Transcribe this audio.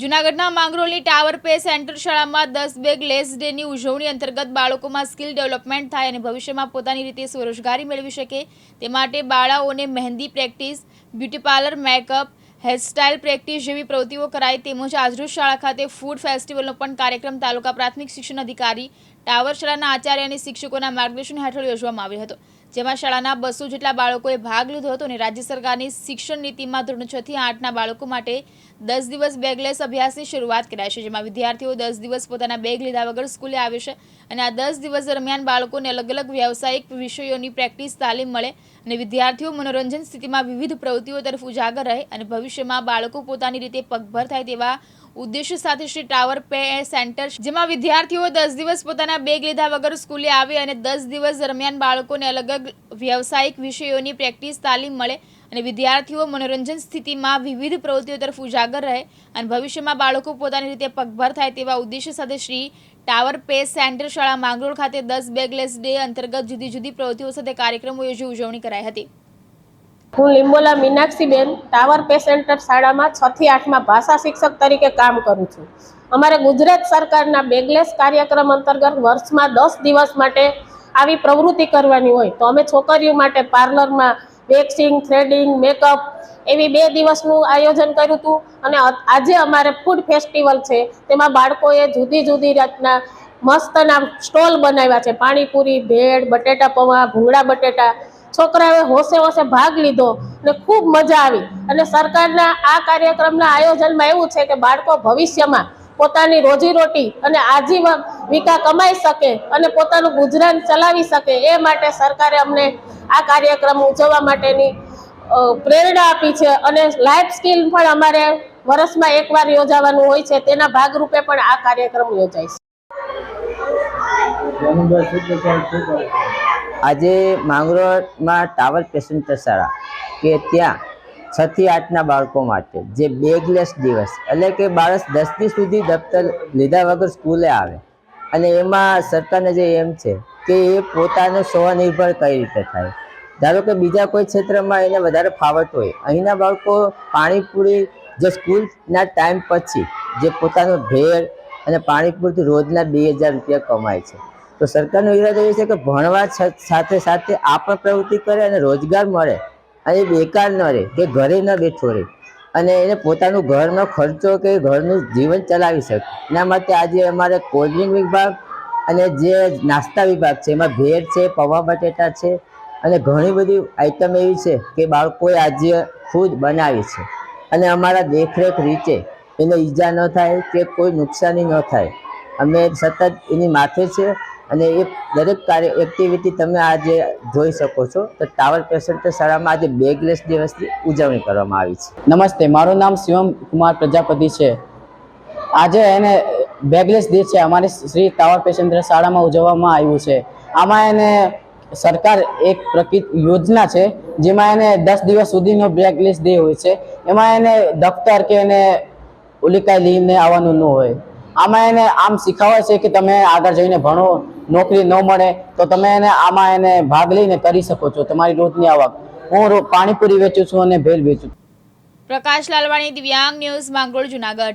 જૂનાગઢના માંગરોળની tower pay centre શાળામાં દસ બેગ લેસ ડેની ઉજવણી અંતર્ગત બાળકોમાં સ્કિલ ડેવલપમેન્ટ થાય અને ભવિષ્યમાં પોતાની રીતે સ્વરોજગારી મેળવી શકે. તે માટે બાળાઓને mehndi practice, beauty parlour, makeup hairstyle practice જેવી પ્રવૃત્તિઓ કરાય તેમજ આજરોજ શાળા ખાતે ફૂડ ફેસ્ટિવલનો પણ કાર્યક્રમ તાલુકા પ્રાથમિક શિક્ષણ અધિકારી ટાવર શાળાના આચાર્ય અને શિક્ષકોના માર્ગદર્શન હેઠળ યોજવામાં આવ્યો હતો, જેમાં શાળાના બસો જેટલા બાળકોએ ભાગ લીધો હતો અને રાજ્ય સરકારની શિક્ષણ નીતિમાં ધોરણ છ થી આઠના બાળકો માટે દસ દિવસ બેગલેસ અભ્યાસની શરૂઆત કરાય છે, જેમાં વિદ્યાર્થીઓ દસ દિવસ પોતાના બેગ લીધા વગર સ્કૂલે આવે છે અને આ દસ દિવસ દરમિયાન બાળકોને અલગ અલગ વ્યવસાયિક વિષયોની પ્રેક્ટિસ, તાલીમ મળે અને વિદ્યાર્થીઓ મનોરંજન સ્થિતિમાં વિવિધ પ્રવૃત્તિઓ તરફ ઉજાગર રહે અને ભવિષ્યમાં બાળકો પોતાની રીતે પગભર થાય તેવા ઉદ્દેશ્ય સાથે શ્રી ટાવર પે સેન્ટર જેમાં વિદ્યાર્થીઓ દસ દિવસ પોતાના બેગ લીધા વગર સ્કૂલે આવે અને દસ દિવસ દરમિયાન બાળકોને અલગ અલગ વ્યવસાયિક વિષયોની પ્રેક્ટિસ, તાલીમ મળે અને વિદ્યાર્થીઓ મનોરંજન સ્થિતિમાં વિવિધ પ્રવૃત્તિઓ તરફ ઉજાગર રહે અને ભવિષ્યમાં બાળકો પોતાની રીતે પગભર થાય તેવા ઉદ્દેશ્ય સાથે શ્રી ટાવર પે સેન્ટર શાળા માંગરોળ ખાતે દસ બેગલેસ ડે અંતર્ગત જુદી જુદી પ્રવૃત્તિઓ સાથે કાર્યક્રમો યોજી ઉજવણી કરાઈ હતી. હું Limbola Meenakshiben tower pay centre શાળામાં છ થી આઠમાં ભાષા શિક્ષક તરીકે કામ કરું છું. અમારે ગુજરાત સરકારના બેગલેસ કાર્યક્રમ અંતર્ગત વર્ષમાં દસ દિવસ માટે આવી પ્રવૃત્તિ કરવાની હોય તો અમે છોકરીઓ માટે પાર્લરમાં વેક્સિંગ થ્રેડિંગ મેકઅપ એવી બે દિવસનું આયોજન કર્યું હતું. અને આજે અમારે ફૂડ ફેસ્ટિવલ છે. તેમાં બાળકોએ જુદી જુદી જાતના મસ્તના સ્ટોલ બનાવ્યા છે. પાણીપુરી, ભેળ, બટેટા પૌવા, ભૂંગળા બટેટા. છોકરાઓએ હોશે હોશે ભાગ લીધો અને ખૂબ મજા આવી. અને સરકારના આ કાર્યક્રમના આયોજનમાં એવું છે કે બાળકો ભવિષ્યમાં પોતાની રોજીરોટી અને આજીવિકા કમાઈ શકે અને પોતાનું ગુજરાન ચલાવી શકે એ માટે સરકારે અમને આ કાર્યક્રમ ઉજવવા માટેની પ્રેરણા આપી છે અને લાઈફ સ્કિલ પણ અમારે વર્ષમાં એકવાર યોજાવાનું હોય છે તેના ભાગરૂપે પણ આ કાર્યક્રમ યોજાય છે? આજે માંગરોળમાં ટાવર પેસેન્જર શાળા કે ત્યાં છ થી આઠના બાળકો માટે, જે બેગલેસ દિવસ, એટલે કે બાળક દસથી સુધી દફતર લીધા વગર સ્કૂલે આવે. અને એમાં સરકારને જે એમ છે કે એ પોતાનું સ્વનિર્ભર કઈ રીતે થાય. ધારો કે બીજા કોઈ ક્ષેત્રમાં એને વધારે ફાવટ હોય, અહીંના બાળકો પાણીપુરી જે સ્કૂલના ટાઈમ પછી જે પોતાનો ભેળ અને પાણીપુરીથી રોજના બે હજાર રૂપિયા કમાય છે. તો સરકારનો ઈરાદો એ છે કે ભણવા સાથે સાથે આ પણ પ્રવૃત્તિ કરે અને રોજગાર મળે. અને બેકાર ન રહે કે ઘરે ન બેઠો રહે. અને એને પોતાનું ઘરનો ખર્ચો કે ઘરનું જીવન ચલાવી શકે. એના માટે આજે અમારે કોલ્ડ ડ્રિંક વિભાગ અને જે નાસ્તા વિભાગ છે, એમાં ભેળ છે, પૌવા બટેટા છે અને ઘણી બધી આઈટમ એવી છે કે બાળકોએ આજે ખુદ બનાવી છે. અને અમારા દેખરેખ રીતે એને ઈજા ન થાય કે કોઈ નુકસાની ન થાય. અમે સતત એની માથે છે અને એ દરેક કાર્ય એક્ટિવિટી તમે આજે જોઈ શકો છો. તો ટાવર પેસેન્ટર શાળામાં આજે બેગલેસ દિવસની ઉજવણી કરવામાં આવી છે. નમસ્તે, મારું નામ શિવમ કુમાર પ્રજાપતિ છે. આજે એને બેગલેસ ડે છે, અમારી શ્રી ટાવર પેસેન્ટર શાળામાં ઉજવવામાં આવ્યું છે. આમાં એને સરકાર એક પ્રકૃત યોજના છે, જેમાં એને દસ દિવસ સુધીનો બેગલેસ ડે હોય છે. એમાં એને દફતર કે એને ઉલિકાઈ લઈને આવવાનું ન હોય. આમાં એને આમ શીખવાય છે કે તમે આગળ જઈને ભણો, નોકરી ન મળે, તો તમે એને આમાં એને ભાગ લઈને કરી શકો છો. તમારી રોજની આવક. હું પાણીપુરી વેચું છું અને ભેલ વેચું પ્રકાશ લાલવાણી દિવ્યાંગ ન્યૂઝ માંગરોળ, જુનાગઢ.